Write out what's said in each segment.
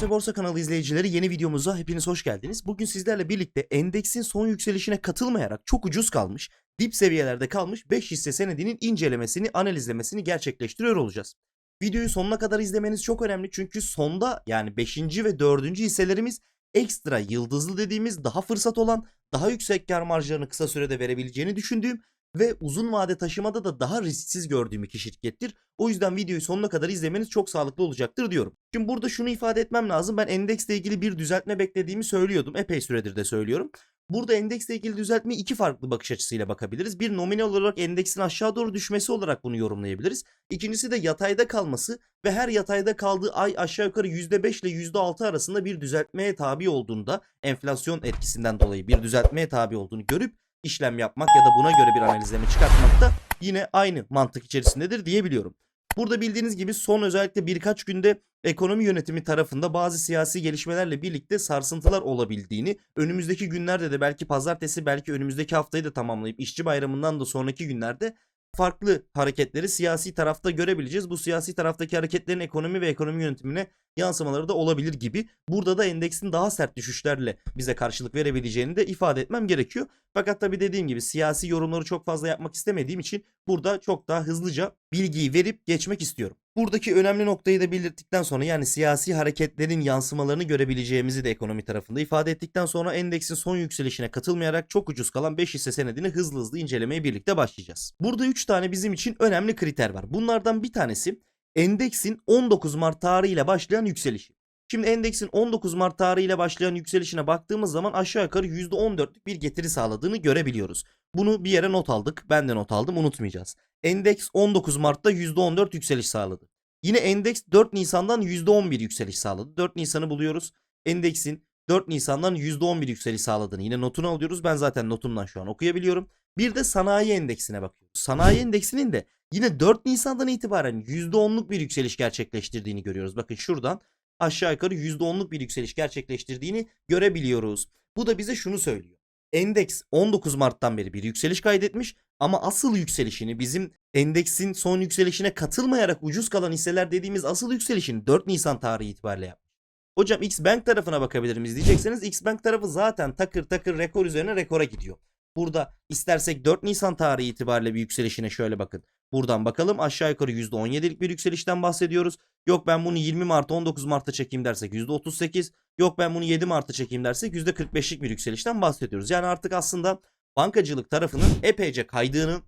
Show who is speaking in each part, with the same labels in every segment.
Speaker 1: Finans Borsa kanalı izleyicileri yeni videomuza hepiniz hoş geldiniz. Bugün sizlerle birlikte endeksin son yükselişine katılmayarak çok ucuz kalmış, dip seviyelerde kalmış 5 hisse senedinin incelemesini, analizlemesini gerçekleştiriyor olacağız. Videoyu sonuna kadar izlemeniz çok önemli çünkü sonda yani 5. ve 4. hisselerimiz ekstra yıldızlı dediğimiz daha fırsat olan, daha yüksek kar marjlarını kısa sürede verebileceğini düşündüğüm ve uzun vade taşımada da daha risksiz gördüğüm iki şirkettir. O yüzden videoyu sonuna kadar izlemeniz çok sağlıklı olacaktır diyorum. Şimdi burada şunu ifade etmem lazım. Ben endeksle ilgili bir düzeltme beklediğimi söylüyordum. Epey süredir de söylüyorum. Burada endeksle ilgili düzeltme iki farklı bakış açısıyla bakabiliriz. Bir nominal olarak endeksin aşağı doğru düşmesi olarak bunu yorumlayabiliriz. İkincisi de yatayda kalması ve her yatayda kaldığı ay aşağı yukarı %5 ile %6 arasında bir düzeltmeye tabi olduğunda enflasyon etkisinden dolayı bir düzeltmeye tabi olduğunu görüp işlem yapmak ya da buna göre bir analizleme çıkartmak da yine aynı mantık içerisindedir diyebiliyorum. Burada bildiğiniz gibi son özellikle birkaç günde ekonomi yönetimi tarafında bazı siyasi gelişmelerle birlikte sarsıntılar olabildiğini, önümüzdeki günlerde de belki pazartesi belki önümüzdeki haftayı da tamamlayıp işçi bayramından da sonraki günlerde farklı hareketleri siyasi tarafta görebileceğiz. Bu siyasi taraftaki hareketlerin ekonomi ve ekonomi yönetimine yansımaları da olabilir gibi. Burada da endeksin daha sert düşüşlerle bize karşılık verebileceğini de ifade etmem gerekiyor. Fakat tabii dediğim gibi siyasi yorumları çok fazla yapmak istemediğim için burada çok daha hızlıca bilgiyi verip geçmek istiyorum. Buradaki önemli noktayı da belirttikten sonra yani siyasi hareketlerin yansımalarını görebileceğimizi de ekonomi tarafında ifade ettikten sonra endeksin son yükselişine katılmayarak çok ucuz kalan 5 hisse senedini hızlı hızlı incelemeye birlikte başlayacağız. Burada 3 tane bizim için önemli kriter var. Bunlardan bir tanesi endeksin 19 Mart tarihiyle başlayan yükselişi. Şimdi endeksin 19 Mart tarihiyle başlayan yükselişine baktığımız zaman aşağı yukarı %14'lük bir getiri sağladığını görebiliyoruz. Bunu bir yere not aldık. Ben de not aldım unutmayacağız. Endeks 19 Mart'ta %14 yükseliş sağladı. Yine endeks 4 Nisan'dan %11 yükseliş sağladı. 4 Nisan'ı buluyoruz. Endeksin 4 Nisan'dan %11 yükseliş sağladığını yine notunu alıyoruz. Ben zaten notumdan şu an okuyabiliyorum. Bir de sanayi endeksine bakıyoruz. Sanayi endeksinin de yine 4 Nisan'dan itibaren %10'luk bir yükseliş gerçekleştirdiğini görüyoruz. Bakın şuradan aşağı yukarı %10'luk bir yükseliş gerçekleştirdiğini görebiliyoruz. Bu da bize şunu söylüyor. Endeks 19 Mart'tan beri bir yükseliş kaydetmiş ama asıl yükselişini bizim endeksin son yükselişine katılmayarak ucuz kalan hisseler dediğimiz asıl yükselişini 4 Nisan tarihi itibariyle yapmış. Hocam X Bank tarafına bakabilir miyiz diyecekseniz X Bank tarafı zaten takır takır rekor üzerine rekora gidiyor. Burada istersek 4 Nisan tarihi itibariyle bir yükselişine şöyle bakın. Buradan bakalım aşağı yukarı %17'lik bir yükselişten bahsediyoruz. Yok ben bunu 20 Mart'a 19 Mart'a çekeyim dersek %38. Yok ben bunu 7 Mart'a çekeyim dersek %45'lik bir yükselişten bahsediyoruz. Yani artık aslında bankacılık tarafının epeyce kaydığını,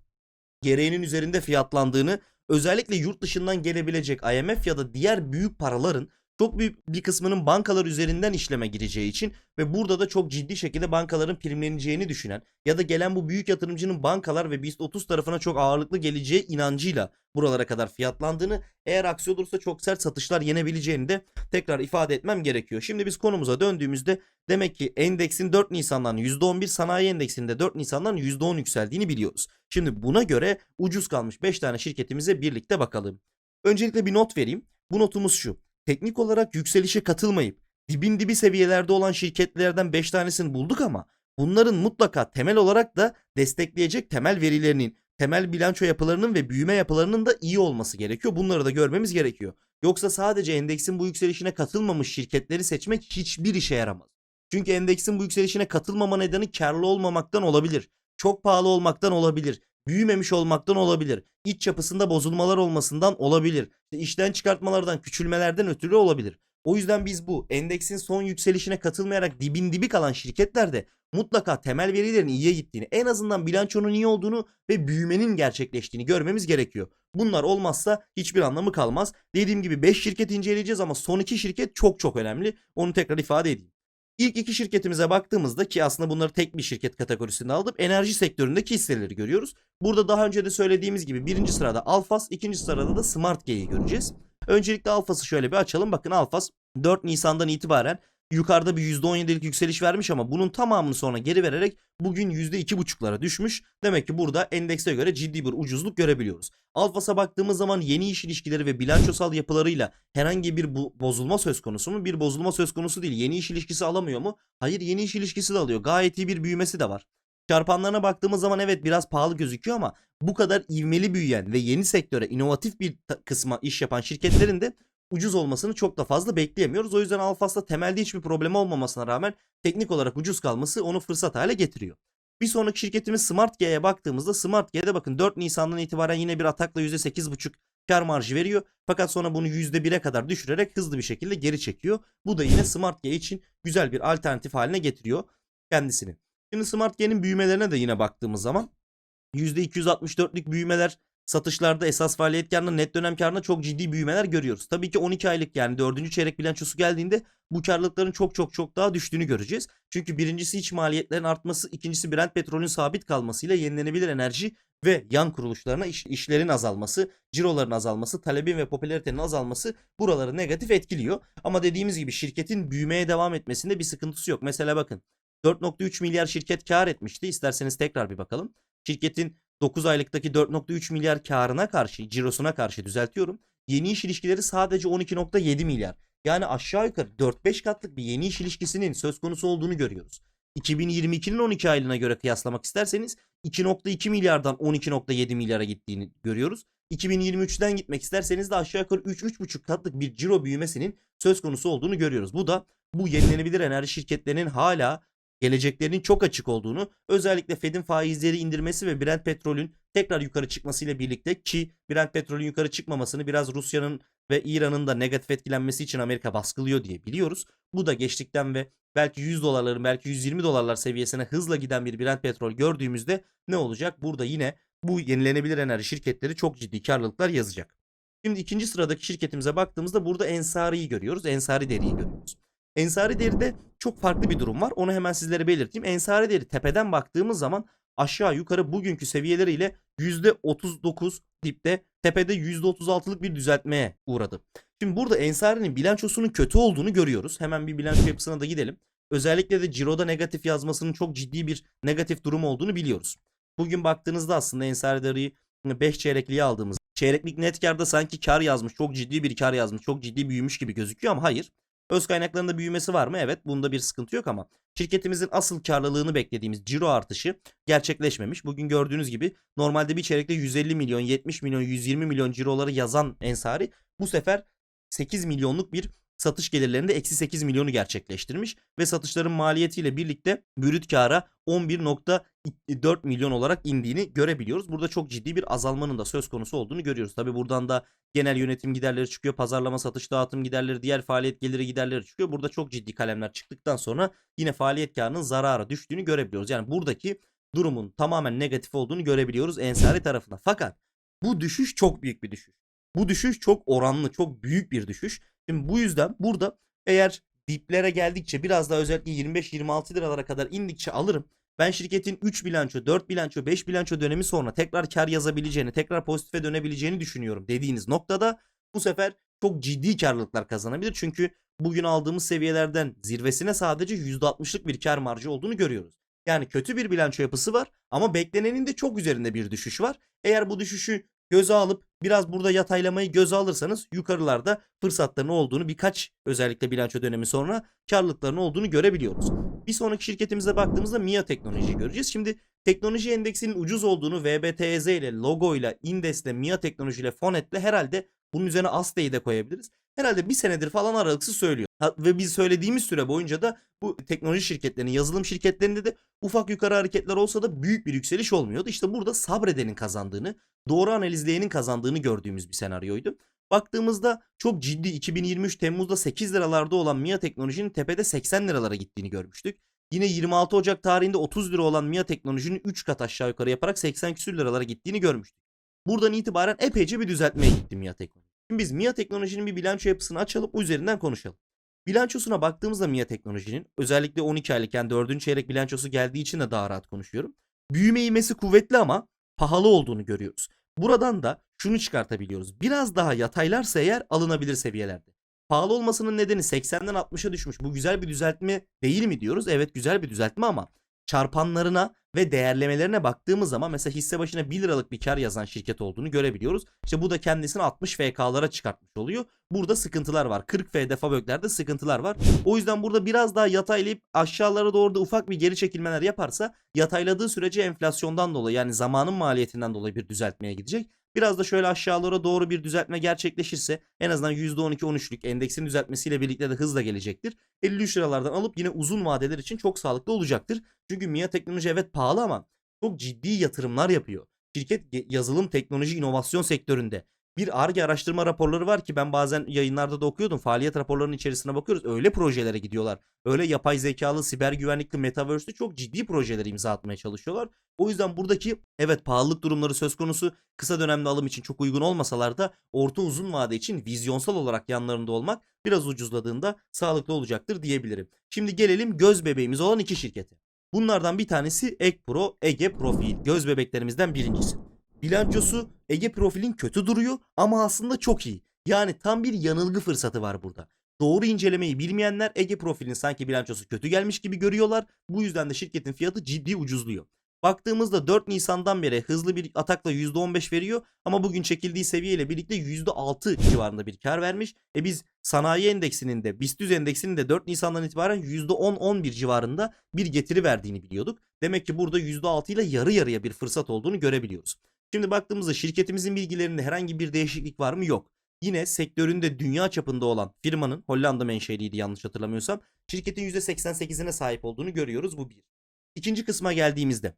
Speaker 1: gereğinin üzerinde fiyatlandığını, özellikle yurt dışından gelebilecek IMF ya da diğer büyük paraların çok büyük bir kısmının bankalar üzerinden işleme gireceği için ve burada da çok ciddi şekilde bankaların primleneceğini düşünen ya da gelen bu büyük yatırımcının bankalar ve BIST 30 tarafına çok ağırlıklı geleceği inancıyla buralara kadar fiyatlandığını eğer aksi olursa çok sert satışlar yenebileceğini de tekrar ifade etmem gerekiyor. Şimdi biz konumuza döndüğümüzde demek ki endeksin 4 Nisan'dan %11 sanayi endeksinde 4 Nisan'dan %10 yükseldiğini biliyoruz. Şimdi buna göre ucuz kalmış 5 tane şirketimize birlikte bakalım. Öncelikle bir not vereyim. Bu notumuz şu teknik olarak yükselişe katılmayıp dibin dibi seviyelerde olan şirketlerden 5 tanesini bulduk ama bunların mutlaka temel olarak da destekleyecek temel verilerinin, temel bilanço yapılarının ve büyüme yapılarının da iyi olması gerekiyor. Bunları da görmemiz gerekiyor. Yoksa sadece endeksin bu yükselişine katılmamış şirketleri seçmek hiçbir işe yaramaz. Çünkü endeksin bu yükselişine katılmama nedeni karlı olmamaktan olabilir. Çok pahalı olmaktan olabilir büyümemiş olmaktan olabilir. İç yapısında bozulmalar olmasından olabilir. İşte işten çıkartmalardan, küçülmelerden ötürü olabilir. O yüzden biz bu endeksin son yükselişine katılmayarak dibin dibi kalan şirketlerde mutlaka temel verilerin iyiye gittiğini, en azından bilançonun iyi olduğunu ve büyümenin gerçekleştiğini görmemiz gerekiyor. Bunlar olmazsa hiçbir anlamı kalmaz. Dediğim gibi 5 şirket inceleyeceğiz ama son 2 şirket çok çok önemli. Onu tekrar ifade edeyim. İlk iki şirketimize baktığımızda ki aslında bunları tek bir şirket kategorisinde aldık. Enerji sektöründeki hisseleri görüyoruz. Burada daha önce de söylediğimiz gibi birinci sırada Alfas, ikinci sırada da Smart G'yi göreceğiz. Öncelikle Alfas'ı şöyle bir açalım. Bakın Alfas 4 Nisan'dan itibaren yukarıda bir %17'lik yükseliş vermiş ama bunun tamamını sonra geri vererek bugün %2,5'lara düşmüş. Demek ki burada endekse göre ciddi bir ucuzluk görebiliyoruz. Alfas'a baktığımız zaman yeni iş ilişkileri ve bilançosal yapılarıyla herhangi bir bozulma söz konusu mu? Bir bozulma söz konusu değil. Yeni iş ilişkisi alamıyor mu? Hayır yeni iş ilişkisi de alıyor. Gayet iyi bir büyümesi de var. Çarpanlarına baktığımız zaman evet biraz pahalı gözüküyor ama bu kadar ivmeli büyüyen ve yeni sektöre inovatif bir kısma iş yapan şirketlerin de ucuz olmasını çok da fazla bekleyemiyoruz. O yüzden Alfas'ta temelde hiçbir problem olmamasına rağmen teknik olarak ucuz kalması onu fırsat hale getiriyor. Bir sonraki şirketimiz SmartG'ye baktığımızda SmartG'de bakın 4 Nisan'dan itibaren yine bir atakla %8,5 kar marjı veriyor. Fakat sonra bunu %1'e kadar düşürerek hızlı bir şekilde geri çekiyor. Bu da yine SmartG için güzel bir alternatif haline getiriyor kendisini. Şimdi SmartG'nin büyümelerine de yine baktığımız zaman %264'lük büyümeler satışlarda esas faaliyet karında net dönem karında çok ciddi büyümeler görüyoruz. Tabii ki 12 aylık yani 4. çeyrek bilançosu geldiğinde bu karlılıkların çok çok çok daha düştüğünü göreceğiz. Çünkü birincisi iç maliyetlerin artması, ikincisi Brent petrolün sabit kalmasıyla yenilenebilir enerji ve yan kuruluşlarına iş, işlerin azalması, ciroların azalması, talebin ve popülaritenin azalması buraları negatif etkiliyor. Ama dediğimiz gibi şirketin büyümeye devam etmesinde bir sıkıntısı yok. Mesela bakın 4.3 milyar şirket kar etmişti. İsterseniz tekrar bir bakalım. Şirketin 9 aylıktaki 4.3 milyar karına karşı, cirosuna karşı düzeltiyorum. Yeni iş ilişkileri sadece 12.7 milyar. Yani aşağı yukarı 4-5 katlık bir yeni iş ilişkisinin söz konusu olduğunu görüyoruz. 2022'nin 12 aylığına göre kıyaslamak isterseniz 2.2 milyardan 12.7 milyara gittiğini görüyoruz. 2023'ten gitmek isterseniz de aşağı yukarı 3-3.5 katlık bir ciro büyümesinin söz konusu olduğunu görüyoruz. Bu da bu yenilenebilir enerji şirketlerinin hala geleceklerinin çok açık olduğunu, özellikle Fed'in faizleri indirmesi ve Brent petrolün tekrar yukarı çıkmasıyla birlikte ki Brent petrolün yukarı çıkmamasını biraz Rusya'nın ve İran'ın da negatif etkilenmesi için Amerika baskılıyor diye biliyoruz. Bu da geçtikten ve belki 100 dolarların belki 120 dolarlar seviyesine hızla giden bir Brent petrol gördüğümüzde ne olacak? Burada yine bu yenilenebilir enerji şirketleri çok ciddi karlılıklar yazacak. Şimdi ikinci sıradaki şirketimize baktığımızda burada Ensari'yi görüyoruz. Ensari Deri'yi görüyoruz. Ensari Deri'de çok farklı bir durum var. Onu hemen sizlere belirteyim. Ensari Deri tepeden baktığımız zaman aşağı yukarı bugünkü seviyeleriyle %39 dipte tepede %36'lık bir düzeltmeye uğradı. Şimdi burada Ensari'nin bilançosunun kötü olduğunu görüyoruz. Hemen bir bilanço yapısına da gidelim. Özellikle de ciroda negatif yazmasının çok ciddi bir negatif durum olduğunu biliyoruz. Bugün baktığınızda aslında Ensari Deri'yi 5 çeyrekliğe aldığımız çeyreklik net karda sanki kar yazmış. Çok ciddi bir kar yazmış. Çok ciddi büyümüş gibi gözüküyor ama hayır. Öz kaynaklarında büyümesi var mı? Evet bunda bir sıkıntı yok ama şirketimizin asıl karlılığını beklediğimiz ciro artışı gerçekleşmemiş. Bugün gördüğünüz gibi normalde bir çeyrekte 150 milyon, 70 milyon, 120 milyon ciroları yazan Ensari bu sefer 8 milyonluk bir satış gelirlerinde eksi 8 milyonu gerçekleştirmiş ve satışların maliyetiyle birlikte brüt kara 11.4 milyon olarak indiğini görebiliyoruz. Burada çok ciddi bir azalmanın da söz konusu olduğunu görüyoruz. Tabi buradan da genel yönetim giderleri çıkıyor, pazarlama, satış, dağıtım giderleri, diğer faaliyet geliri giderleri çıkıyor. Burada çok ciddi kalemler çıktıktan sonra yine faaliyet karının zarara düştüğünü görebiliyoruz. Yani buradaki durumun tamamen negatif olduğunu görebiliyoruz Ensari tarafında. Fakat bu düşüş çok büyük bir düşüş. Bu düşüş çok oranlı, çok büyük bir düşüş. Şimdi bu yüzden burada eğer diplere geldikçe biraz daha özellikle 25-26 liralara kadar indikçe alırım. Ben şirketin 3 bilanço, 4 bilanço, 5 bilanço dönemi sonra tekrar kar yazabileceğini, tekrar pozitife dönebileceğini düşünüyorum dediğiniz noktada bu sefer çok ciddi karlılıklar kazanabilir. Çünkü bugün aldığımız seviyelerden zirvesine sadece %60'lık bir kar marjı olduğunu görüyoruz. Yani kötü bir bilanço yapısı var ama beklenenin de çok üzerinde bir düşüş var. Eğer bu düşüşü göze alıp biraz burada yataylamayı göze alırsanız yukarılarda fırsatların olduğunu birkaç özellikle bilanço dönemi sonra karlılıkların olduğunu görebiliyoruz. Bir sonraki şirketimize baktığımızda MIA Teknoloji'yi göreceğiz. Şimdi teknoloji endeksinin ucuz olduğunu VBTZ ile logo ile Indes'le MIA Teknoloji ile Fonet'le herhalde bunun üzerine Astey'i de koyabiliriz. Herhalde bir senedir falan aralıksız söylüyor. Ve biz söylediğimiz süre boyunca da bu teknoloji şirketlerinin, yazılım şirketlerinde de ufak yukarı hareketler olsa da büyük bir yükseliş olmuyordu. İşte burada sabredenin kazandığını, doğru analizleyenin kazandığını gördüğümüz bir senaryoydu. Baktığımızda çok ciddi 2023 Temmuz'da 8 liralarda olan MIA Teknoloji'nin tepede 80 liralara gittiğini görmüştük. Yine 26 Ocak tarihinde 30 lira olan MIA Teknoloji'nin 3 kat aşağı yukarı yaparak 80 küsür liralara gittiğini görmüştük. Buradan itibaren epeyce bir düzeltmeye gitti MIA Teknoloji. Şimdi biz MIA Teknoloji'nin bir bilanço yapısını açalım üzerinden konuşalım. Bilançosuna baktığımızda MIA Teknoloji'nin özellikle 12 aylık yani 4. çeyrek bilançosu geldiği için de daha rahat konuşuyorum. Büyüme ivmesi kuvvetli ama pahalı olduğunu görüyoruz. Buradan da şunu çıkartabiliyoruz. Biraz daha yataylarsa eğer alınabilir seviyelerde. Pahalı olmasının nedeni 80'den 60'a düşmüş. Bu güzel bir düzeltme değil mi diyoruz? Evet güzel bir düzeltme ama çarpanlarına ve değerlemelerine baktığımız zaman mesela hisse başına 1 liralık bir kar yazan şirket olduğunu görebiliyoruz. İşte bu da kendisini 60 FK'lara çıkartmış oluyor. Burada sıkıntılar var. 40 FD Fabökler'de sıkıntılar var. O yüzden burada biraz daha yataylayıp aşağılara doğru da ufak bir geri çekilmeler yaparsa yatayladığı sürece enflasyondan dolayı yani zamanın maliyetinden dolayı bir düzeltmeye gidecek. Biraz da şöyle aşağılara doğru bir düzeltme gerçekleşirse en azından %12-13'lük endeksin düzeltmesiyle birlikte de hızla gelecektir. 53 liralardan alıp yine uzun vadeler için çok sağlıklı olacaktır. Çünkü MIA teknoloji evet pahalı ama çok ciddi yatırımlar yapıyor. Şirket yazılım, teknoloji, inovasyon sektöründe bir ARGE araştırma raporları var ki ben bazen yayınlarda da okuyordum. Faaliyet raporlarının içerisine bakıyoruz. Öyle projelere gidiyorlar. Öyle yapay zekalı, siber güvenlikli, metaverse'lü çok ciddi projeler imza atmaya çalışıyorlar. O yüzden buradaki evet pahalılık durumları söz konusu kısa dönemli alım için çok uygun olmasalar da orta uzun vade için vizyonsal olarak yanlarında olmak biraz ucuzladığında sağlıklı olacaktır diyebilirim. Şimdi gelelim göz bebeğimiz olan iki şirkete. Bunlardan bir tanesi Ekpro, Ege Profil. Göz bebeklerimizden birincisi. Bilançosu Ege Profil'in kötü duruyor ama aslında çok iyi. Yani tam bir yanılgı fırsatı var burada. Doğru incelemeyi bilmeyenler Ege Profil'in sanki bilançosu kötü gelmiş gibi görüyorlar. Bu yüzden de şirketin fiyatı ciddi ucuzluyor. Baktığımızda 4 Nisan'dan beri hızlı bir atakla %15 veriyor ama bugün çekildiği seviyeyle birlikte %6 civarında bir kar vermiş. E biz sanayi endeksinin de BIST 100 endeksinin de 4 Nisan'dan itibaren %10-11 civarında bir getiri verdiğini biliyorduk. Demek ki burada %6 ile yarı yarıya bir fırsat olduğunu görebiliyoruz. Şimdi baktığımızda şirketimizin bilgilerinde herhangi bir değişiklik var mı? Yok. Yine sektöründe dünya çapında olan firmanın Hollanda menşeliydi yanlış hatırlamıyorsam. Şirketin %88'ine sahip olduğunu görüyoruz bu bir. İkinci kısma geldiğimizde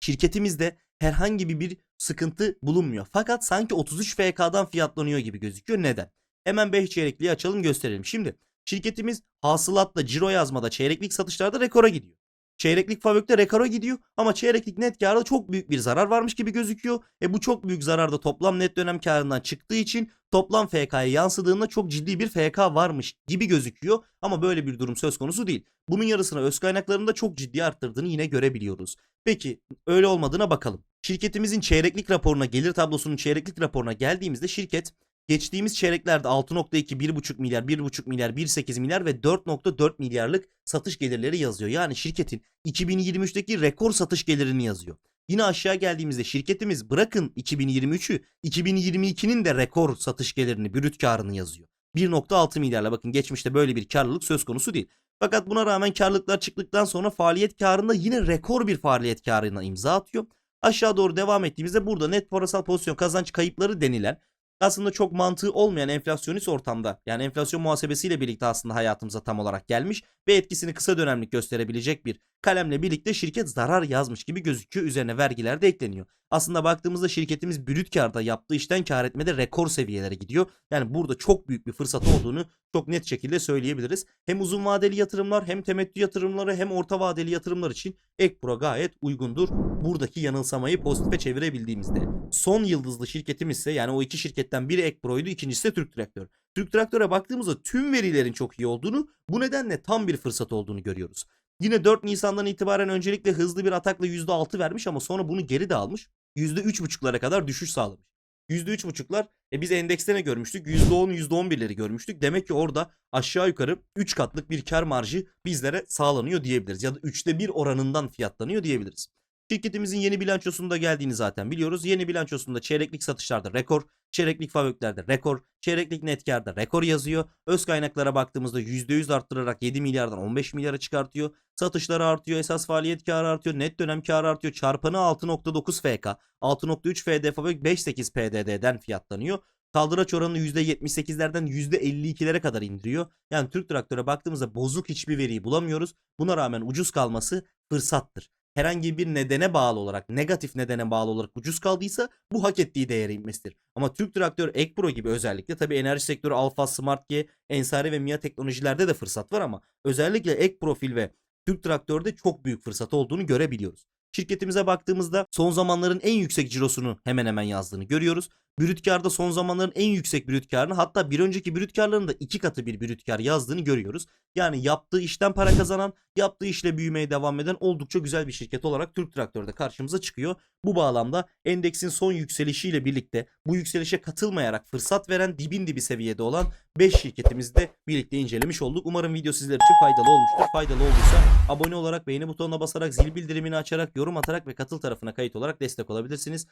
Speaker 1: şirketimizde herhangi bir, sıkıntı bulunmuyor. Fakat sanki 33 FK'dan fiyatlanıyor gibi gözüküyor. Neden? Hemen 5 çeyrekliği açalım gösterelim. Şimdi şirketimiz hasılatla ciro yazmada çeyreklik satışlarda rekora gidiyor. Çeyreklik fabrikte rekora gidiyor ama çeyreklik net karda çok büyük bir zarar varmış gibi gözüküyor. E bu çok büyük zarar da toplam net dönem karından çıktığı için toplam FK'ya yansıdığında çok ciddi bir FK varmış gibi gözüküyor. Ama böyle bir durum söz konusu değil. Bunun yarısına öz kaynaklarını da çok ciddi arttırdığını yine görebiliyoruz. Peki öyle olmadığına bakalım. Şirketimizin çeyreklik raporuna, gelir tablosunun çeyreklik raporuna geldiğimizde şirket geçtiğimiz çeyreklerde 6.2, 1.5 milyar, 1.5 milyar, 1.8 milyar ve 4.4 milyarlık satış gelirleri yazıyor. Yani şirketin 2023'teki rekor satış gelirini yazıyor. Yine aşağı geldiğimizde şirketimiz bırakın 2023'ü 2022'nin de rekor satış gelirini, brüt karını yazıyor. 1.6 milyarla bakın geçmişte böyle bir karlılık söz konusu değil. Fakat buna rağmen karlılıklar çıktıktan sonra faaliyet karında yine rekor bir faaliyet karına imza atıyor. Aşağı doğru devam ettiğimizde burada net parasal pozisyon kazanç kayıpları denilen aslında çok mantığı olmayan enflasyonist ortamda yani enflasyon muhasebesiyle birlikte aslında hayatımıza tam olarak gelmiş ve etkisini kısa dönemlik gösterebilecek bir kalemle birlikte şirket zarar yazmış gibi gözüküyor. Üzerine vergiler de ekleniyor. Aslında baktığımızda şirketimiz brüt karda yaptığı işten kar etmede rekor seviyelere gidiyor. Yani burada çok büyük bir fırsat olduğunu çok net şekilde söyleyebiliriz. Hem uzun vadeli yatırımlar hem temettü yatırımları hem orta vadeli yatırımlar için Ekpro gayet uygundur. Buradaki yanılsamayı pozitife çevirebildiğimizde. Son yıldızlı şirketimiz ise yani o iki şirketten biri Ekpro'ydu ikincisi de Türk Traktör. Türk Traktör'e baktığımızda tüm verilerin çok iyi olduğunu bu nedenle tam bir fırsat olduğunu görüyoruz. Yine 4 Nisan'dan itibaren öncelikle hızlı bir atakla %6 vermiş ama sonra bunu geri de almış. %3.5'lara kadar düşüş sağlamış. %3.5'lar e biz endekste ne görmüştük? %10, %11'leri görmüştük. Demek ki orada aşağı yukarı 3 katlık bir kar marjı bizlere sağlanıyor diyebiliriz. Ya da 3'te 1 oranından fiyatlanıyor diyebiliriz. Şirketimizin yeni bilançosunda geldiğini zaten biliyoruz. Yeni bilançosunda çeyreklik satışlarda rekor, çeyreklik fabriklerde rekor, çeyreklik net karda rekor yazıyor. Öz kaynaklara baktığımızda %100 arttırarak 7 milyardan 15 milyara çıkartıyor. Satışları artıyor, esas faaliyet karı artıyor, net dönem karı artıyor. Çarpanı 6.9 FK, 6.3 FD fabrik 5.8 PDD'den fiyatlanıyor. Kaldıraç oranını %78'lerden %52'lere kadar indiriyor. Yani Türk Traktör'e baktığımızda bozuk hiçbir veriyi bulamıyoruz. Buna rağmen ucuz kalması fırsattır herhangi bir nedene bağlı olarak, negatif nedene bağlı olarak ucuz kaldıysa bu hak ettiği değere inmesidir. Ama Türk Traktör, Ekpro gibi özellikle tabi enerji sektörü Alfa, Smart G, Ensari ve MIA teknolojilerde de fırsat var ama özellikle Ek Profil ve Türk Traktör'de çok büyük fırsat olduğunu görebiliyoruz. Şirketimize baktığımızda son zamanların en yüksek cirosunu hemen hemen yazdığını görüyoruz. Brüt karda son zamanların en yüksek brüt karını hatta bir önceki brüt karlarının da iki katı bir brüt kar yazdığını görüyoruz. Yani yaptığı işten para kazanan, yaptığı işle büyümeye devam eden oldukça güzel bir şirket olarak Türk Traktör'de karşımıza çıkıyor. Bu bağlamda endeksin son yükselişiyle birlikte bu yükselişe katılmayarak fırsat veren dibin dibi seviyede olan 5 şirketimizi de birlikte incelemiş olduk. Umarım video sizler için faydalı olmuştur. Faydalı olduysa abone olarak, beğeni butonuna basarak, zil bildirimini açarak, yorum atarak ve katıl tarafına kayıt olarak destek olabilirsiniz.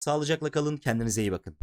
Speaker 1: Sağlıcakla kalın, kendinize iyi bakın.